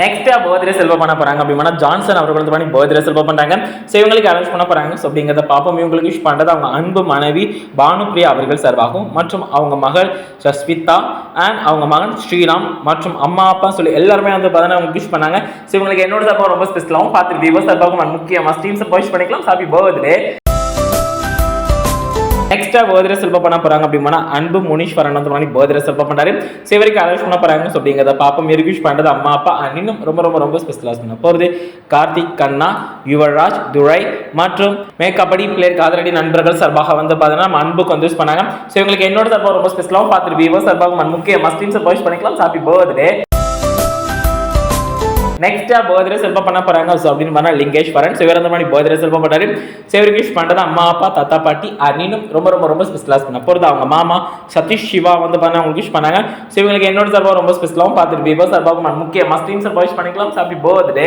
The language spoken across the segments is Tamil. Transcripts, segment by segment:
நெக்ஸ்ட்டாக பர்த்டே செல்வ பண்ண போகிறாங்க அப்படின்னா ஜான்சன் அவர்கள் வந்து பண்ணி பர்த்டே செல்வ பண்ணுறாங்க ஸோ இவங்களுக்கு அரேஞ்ச் பண்ண போகிறாங்க ஸோ அப்படிங்கிறத பாப்போம் இவங்களுக்கு விஷ் பண்ணுறது அவங்க அன்பு மனைவி பானுப்ரியா அவர்கள் சர்வாகும் மற்றும் அவங்க மகள் சஸ்விதா அண்ட் அவங்க மகன் ஸ்ரீராம் மற்றும் அம்மா அப்பா சொல்லி எல்லாருமே வந்து பார்த்தீங்கன்னா அவங்க விஷ் பண்ணாங்க. ஸோ இவங்களுக்கு என்னோட சார்பாக ரொம்ப ஸ்பெஷலாகவும் பார்த்து விவோ சார்பாகவும் முக்கியமாக ஸ்டீம்ஸ் விஷ் பண்ணிக்கலாம். ஹாப்பி பர்த்டே நெக்ஸ்டா பர்த்டே செல்ப பண்ண போறாங்க அப்படின்னா அன்பு முனீஸ்வரன் வந்து பண்ணி பர்த்டே செல்ப பண்றாரு. சிவருக்கு அரேஞ்ச் பண்ண போறாங்க அப்படிங்கிறத பாப்பம். மெருகிஷ் பண்றது அம்மா அப்பா அண்ணனும் இன்னும் ரொம்ப ரொம்ப ரொம்ப ஸ்பெஷலாக பண்ண போறது. கார்த்திக் கண்ணா யுவராஜ் துரை மற்றும் மேக்கப்படி பிளேயர் காதலடி நண்பர்கள் சார்பாக வந்து பார்த்தீங்கன்னா அன்புக்கு வந்து யூஸ் பண்ணாங்க. ஸோ இவங்களுக்கு என்னோட சார்பாக ரொம்ப ஸ்பெஷலாகவும் பார்த்துட்டு விவோ சார்பாக முக்கிய மஸ்டீம் சார்பாக பண்ணிக்கலாம். ஹாப்பி பர்த்டே நெக்ஸ்டா பர்த்டே செல்ப பண்ண போறாங்க. ஸோ அப்படின்னு பண்ணா லிங்கேஸ்வரன் சிவரந்த மாதிரி பர்த்டே செல்ப பண்ணாரு சிவரிகேஷ் பண்றது அம்மா அப்பா தாத்தா பாட்டி அனினும் ரொம்ப ரொம்ப ரொம்ப ஸ்பெஷலாக பண்ண போறது. அவங்க மாமா சதீஷ் சிவா வந்து பண்ண அவங்க விஷ் பண்ணாங்க. ஸோ இவங்களுக்கு என்னோட சார்பாக ரொம்ப ஸ்பெஷலாகவும் பார்த்துட்டு விவோ சார்பாக முக்கிய மஸ்டீம் சார்பாக விஷ் பண்ணிக்கலாம். ஹாப்பி பர்த்டே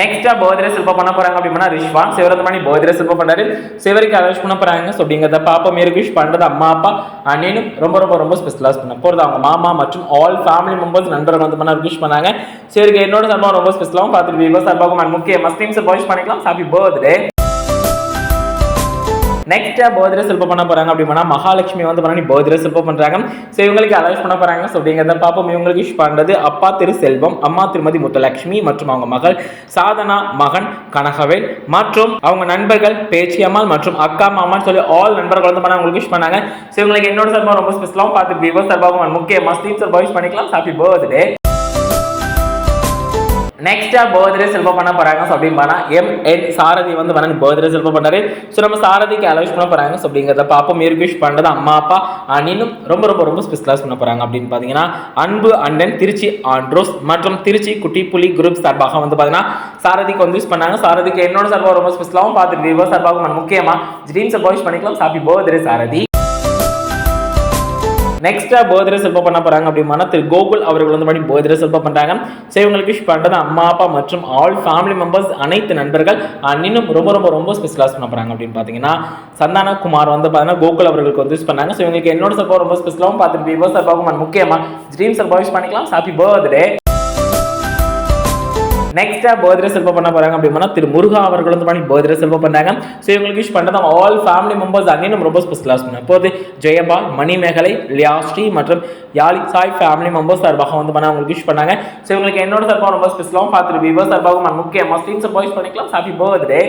நெக்ஸ்டா பர்த்டே சிற்பம் பண்ண போறாங்க அப்படின்னா ரிஷ்வான். சிவரத்மணி பர்த்டே சிற்பம் பண்ணாரு சிவருக்கு அரேஞ்ச் பண்ண போறாங்க. ஸோ அப்படிங்கிறத பாப்பா மேற்கு விஷ் பண்றது அம்மா அப்பா அண்ணனும் ரொம்ப ரொம்ப ரொம்ப ஸ்பெஷலாக பண்ண போறது அவங்க மாமா மற்றும் ஆல் ஃபேமிலி மெம்பர்ஸ் நண்பர்கள் வந்து பண்ண விஷ் பண்ணாங்க. சிவருக்கு என்னோட சார்பாக ரொம்ப ஸ்பெஷலாகவும் பார்த்துட்டு விவோ சார்பாகவும் முக்கிய மஸ்லீம்ஸ் சார் விஷ் பண்ணிக்கலாம். ஹாப்பி பர்த்டே நெக்ஸ்ட்டாக பர்த்டே செல்ப பண்ண போகிறாங்க அப்படின்னா மகாலட்சுமி வந்து பண்ணி பர்த்டே செல்ப பண்ணுறாங்க ஸோ இவங்களுக்கு அலௌஸ் பண்ண போகிறாங்க ஸோ அப்படிங்கிறத பார்ப்போம். இவங்களுக்கு விஷ் பண்ணுறது அப்பா திரு செல்வம் அம்மா திருமதி முத்துலட்சுமி மற்றும் அவங்க மகள் சாதனா மகன் கனகவேல் மற்றும் அவங்க நண்பர்கள் பேச்சியம்மாள் மற்றும் அக்கா மாமான்னு சொல்லி ஆல் நண்பர்கள் வந்து பண்ண அவங்களுக்கு விஷ் பண்ணாங்க. ஸோ இவங்களுக்கு என்னோட சார்பாக ரொம்ப ஸ்பெஷலாகவும் பார்த்து விவோ சார்பாகவும் முக்கிய மஸ்தீம் சார்பாக விஷ் பண்ணிக்கலாம். ஹாப்பி பர்த்டே நெக்ஸ்ட்டாக பர்த்டே செல்வம் பண்ண போகிறாங்க ஸோ அப்படின்னு எம் என் சாரதி வந்து பண்ணி பர்த்டே செல்வம் பண்ணாரு ஸோ நம்ம சாரதிக்கு அலௌஸ் பண்ண போகிறாங்க ஸோ அப்படிங்கிறத பாப்பா மேற்கிஷ் பண்ணுறது அம்மா அப்பா அண்ணினும் ரொம்ப ரொம்ப ரொம்ப ஸ்பெஷலாக பண்ண போகிறாங்க அப்படின்னு பார்த்தீங்கன்னா அன்பு அண்ணன் திருச்சி ஆண்ட்ரோஸ் மற்றும் திருச்சி குட்டி புலி குரூப் சார்பாக வந்து பார்த்தீங்கன்னா சாரதிக்கு வந்து யூஸ் பண்ணாங்க. சாரதிக்கு என்னோட சார்பாக ரொம்ப ஸ்பெஷலாகவும் பார்த்துட்டு விவோ சார்பாகவும் முக்கியமா ட்ரீம் சார்பாக பண்ணிக்கலாம். சாப்பி பர்த்டே சாரதி. நெக்ஸ்டா பர்த்டே செல்ப பண்ண போறாங்க அப்படின்னா திரு கோகுல் அவர்கள் வந்து பண்ணி பர்த்டே செல்ப பண்றாங்க. ஸோ இவங்களுக்கு விஷ் பண்றது அம்மா அப்பா மற்றும் ஆல் ஃபேமிலி மெம்பர்ஸ் அனைத்து நண்பர்கள் இன்னும் ரொம்ப ரொம்ப ரொம்ப ஸ்பெஷலாக பண்ண போறாங்க அப்படின்னு பார்த்தீங்கன்னா சந்தான குமார் வந்து பார்த்தீங்கன்னா கோகுல் அவர்களுக்கு வந்து யூஸ் பண்ணாங்க. ஸோ இவங்களுக்கு என்னோட சப்பா ரொம்ப ஸ்பெஷலாகவும் பார்த்துட்டு விவோ சப்பாவும் முக்கியமா ட்ரீம் சப்பா யூஸ் பண்ணிக்கலாம். ஹாப்பி பர்த்டே நெக்ஸ்டா பர்த்டே செல்வம் பண்ண போறாங்க அப்படின்னா திரு முருகா அவர்கள் வந்து பண்ணி பர்த்டே செல்வம் பண்ணாங்க ஸோ இவங்களுக்கு விஷ் பண்றது ஆல் ஃபேமிலி மெம்பர்ஸ் அன்னையும் ரொம்ப ஸ்பெஷலாக சொன்னேன் இப்போது ஜெயபால் மணிமேகலை லியாஸ்ரீ மற்றும் யாலி சாய் ஃபேமிலி மெம்பர்ஸ் சார்பாக வந்து பண்ண அவங்களுக்கு விஷ் பண்ணாங்க. ஸோ இவங்களுக்கு என்னோட சார்பாக ரொம்ப ஸ்பெஷலாகவும் பார்த்துட்டு விவோ சார்பாகவும் முக்கியமாக மஸ்டீம் பாய்ஸ் பண்ணிக்கலாம். ஹாப்பி பர்த்டே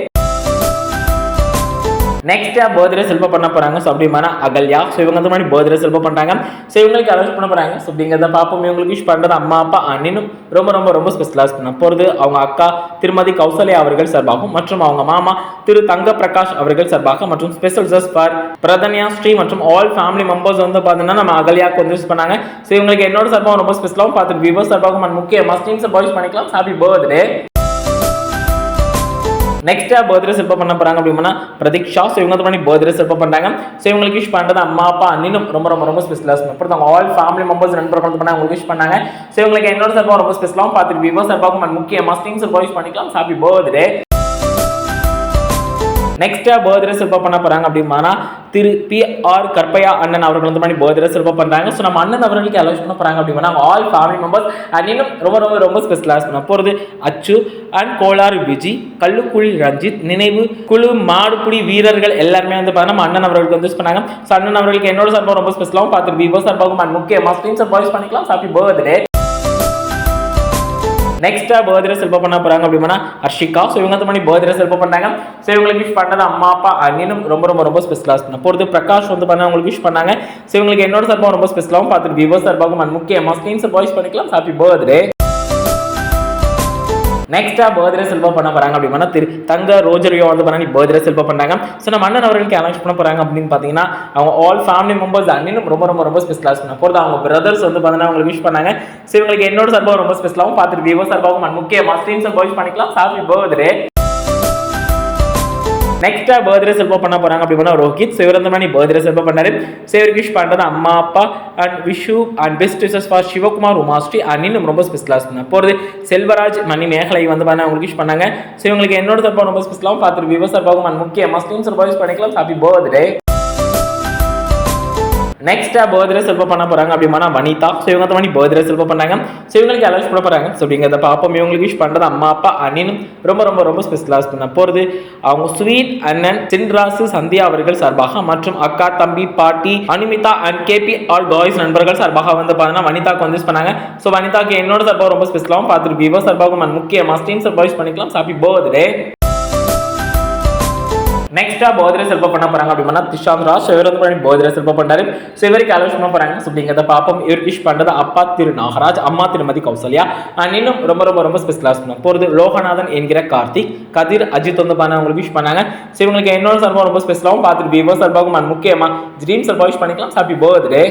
நெக்ஸ்டா பர்த்டே செல்ப பண்ண போறாங்க. ஸோ அப்படிமானா அகல்யா. ஸோ இவங்க வந்து மாதிரி பர்த்டே செல்ப பண்ணுறாங்க ஸோ இவங்களுக்கு அரேஞ்ச் பண்ண போறாங்க. ஸோ அப்படிங்கிறத பார்ப்போம். இவங்களுக்கு விஷ் பண்ணுறது அம்மா அப்பா அண்ணனும் ரொம்ப ரொம்ப ரொம்ப ஸ்பெஷலாக பண்ண போகிறது அவங்க அக்கா திருமதி கௌசல்யா அவர்கள் சார்பாகவும் மற்றும் அவங்க மாமா திரு தங்க பிரகாஷ் அவர்கள் சார்பாக மற்றும் ஸ்பெஷல் ஜஸ் ஃபார் பிரதன்யா ஸ்ரீ மற்றும் ஆல் ஃபேமிலி மெம்பர்ஸ் வந்து பார்த்தீங்கன்னா நம்ம அகல்யாக்கு வந்து யூஸ் பண்ணாங்க. ஸோ இவங்களுக்கு என்னோட சார்பாக ரொம்ப ஸ்பெஷலாகவும் பார்த்துட்டு விவோ சார்பாகவும் முக்கிய மஸ்டீம் சார்பாக யூஸ் பண்ணிக்கலாம். ஹாப்பி பர்த்டே நெக்ஸ்ட்டாக பர்த்டே செல்ப பண்ண போகிறாங்க அப்படின்னா பிரதீக்ஷா ஸோ இவங்க பண்ணி பர்த்டே செல்ப பண்ணுறாங்க ஸோ இவங்களுக்கு விஷ் பண்றது அம்மா அப்பா அண்ணினும் ரொம்ப ரொம்ப ரொம்ப ஸ்பெஷலாக அப்புறம் அவங்க ஆல் ஃபேமிலி மெம்பர்ஸ் நண்பர்கள் வந்து பண்ண அவங்களுக்கு விஷ் பண்ணாங்க. ஸோ இவங்களுக்கு என்னோட சார்பாக ரொம்ப ஸ்பெஷலாகவும் பார்த்துட்டு விவோ சார்பாகவும் முக்கிய மஸ்டிங் சார்பாக விஷ் பண்ணிக்கலாம். ஹாப்பி பர்த்டே நெக்ஸ்ட்டாக பர்த்டே சிறப்பாக பண்ண போகிறாங்க அப்படின்னா திரு பி ஆர் கற்பையா அண்ணன் அவர்கள் வந்து பண்ணி பர்த்டே சிறப்பாக பண்ணுறாங்க ஸோ நம்ம அண்ணன் அவர்களுக்கு அலோஸ் பண்ண போகிறாங்க அப்படின்னா ஆல் ஃபேமிலி மெம்பர்ஸ் அண்ட் இன்னும் ரொம்ப ரொம்ப ரொம்ப ஸ்பெஷலாக பண்ண போகிறது அச்சு அண்ட் கோலார் விஜி கல்லுக்குழி ரஞ்சித் நினைவு குழு மாடுபுடி வீரர்கள் எல்லாருமே வந்து பார்த்தா நம்ம அண்ணன் அவர்களுக்கு வந்து பண்ணாங்க. ஸோ அண்ணன் அவர்களுக்கு என்னோட சார்பாக ரொம்ப ஸ்பெஷலாகவும் பார்த்து விவோ சார்பாகவும் அண்ட் முக்கிய ஸ்க்ரீன் சார்பாக பண்ணிக்கலாம். ஹாப்பி பர்த்டே நெக்ஸ்டா பர்த்டே செல்ப பண்ண போறாங்க அப்படின்னா ஹர்ஷிகா. ஸோ இவங்க வந்து பண்ணி பர்த்டே செல்ப பண்ணாங்க ஸோ இவங்களுக்கு விஷ் பண்ணது அம்மா அப்பா அண்ணனும் ரொம்ப ரொம்ப ரொம்ப ஸ்பெஷலாக பண்ண பொறுத்து பிரகாஷ் வந்து பண்ண அவங்களுக்கு விஷ் பண்ணாங்க. ஸோ இவங்களுக்கு என்னோட சார்பாக ரொம்ப ஸ்பெஷலாகவும் பார்த்துட்டு விவோ சார்பாகவும் முக்கியமாக முக்கிய மஸ்டின் பண்ணிக்கலாம். ஹாப்பி பர்த்டே நெக்ஸ்டா பர்த்டே செல்வம் பண்ண போறாங்க அப்படின்னா திரு தங்க ரோஜரியோ வந்து பண்ணி பர்த்டே செல்வம் பண்ணாங்க. ஸோ நம்ம அண்ணன் அவர்களுக்கு அனௌன்ஸ் பண்ண போறாங்க அப்படின்னு பார்த்தீங்கன்னா அவங்க ஆல் ஃபேமிலி மெம்பர்ஸ் அண்ணனும் ரொம்ப ரொம்ப ரொம்ப ஸ்பெஷலாக பண்ண போகிறது அவங்க பிரதர்ஸ் வந்து பார்த்தீங்கன்னா அவங்களுக்கு விஷ் பண்ணாங்க. ஸோ இவங்களுக்கு என்னோட சர்வம் ரொம்ப ஸ்பெஷலாகவும் பார்த்துட்டு விவோ சார்பாகவும் முக்கியமாக முக்கிய மஸ்டீம் விஷ் பண்ணிக்கலாம். ஹாப்பி பர்த்டே நெக்ஸ்டா பர்த்டே செல்பம் பண்ண போறாங்க அப்படி பண்ணா ரோஹித் ஸோ இவர் பர்த்டே செல்பம் பண்ணாரு. ஸோ இவருக்கு விஷ் பண்றது அம்மா அப்பா and Vishu and best wishes for Sivakumar Umashri and இன்னும் ரொம்ப ஸ்பெஷலாக பண்ண போகிறது செல்வராஜ் மணி மேகலை வந்து பண்ண அவங்களுக்கு விஷ் பண்ணாங்க. ஸோ இவங்களுக்கு என்னோட சார்பாக ரொம்ப ஸ்பெஷலாகவும் பார்த்துட்டு விவோ சார்பாகவும் அண்ட் முக்கிய மஸ்லிம் சார்பாக யூஸ் பண்ணிக்கலாம். ஹாப்பி பர்த்டே நெக்ஸ்ட் பர்த்டே செல்பம் பண்ண போறாங்க அப்படின்னா வனிதா. ஸோ இவங்க தான் மணி பர்த்டே செல்பம் பண்ணாங்க. ஸோ இவங்களுக்கு அலர்ஸ் பண்ண போறாங்க? ஸோ அப்படிங்கிறத பாப்போம் இவங்களுக்கு விஷ் பண்ணுறது அம்மா அப்பா அண்ணனும் ரொம்ப ரொம்ப ரொம்ப ஸ்பெஷலாக பண்ண போகிறது அவங்க ஸ்வீட் அண்ணன் சின்ராசு சந்தியா அவர்கள் சார்பாக மற்றும் அக்கா தம்பி பாட்டி Anumitha and KP all boys நண்பர்கள் சார்பாக வந்து பார்த்தீங்கன்னா வனிதாக்கு வந்து யூஸ் பண்ணாங்க. ஸோ வனிதாக்கு என்னோட சார்பாக ரொம்ப ஸ்பெஷலாகவும் பார்த்துட்டு விவோ சார்பாகவும் and முக்கிய மஸ்டீம் சார்பாக பண்ணிக்கலாம். ஹாப்பி பர்த்டே நெக்ஸ்ட்டாக போதிரை செல்ப பண்ண போகிறாங்க அப்படின்னா திஷாந்த் ராஜ் இவர் வந்து பண்ணி போதிரை செல்ப பண்ணாரு ஸோ இவருக்கு அலோஸ் பண்ண போகிறாங்க ஸோ அப்படிங்கிறத பார்ப்போம். இவர் விஷ் பண்ணுறது அப்பா திரு நாகராஜ் அம்மா திருமதி கௌசல்யா. அண்ட் இன்னும் ரொம்ப ரொம்ப ரொம்ப ஸ்பெஷலாக பண்ண போகிறது லோகநாதன் என்கிற கார்த்திக் கதிர் அஜித் வந்து பண்ண அவங்களுக்கு விஷ் பண்ணாங்க. ஸோ இவங்களுக்கு என்னோட சர்வம் ரொம்ப ஸ்பெஷலாகவும் பார்த்துட்டு விவோ சார்பாகவும் அண்ட் முக்கியமா ட்ரீம் சர்வா விஷ் பண்ணிக்கலாம். Happy birthday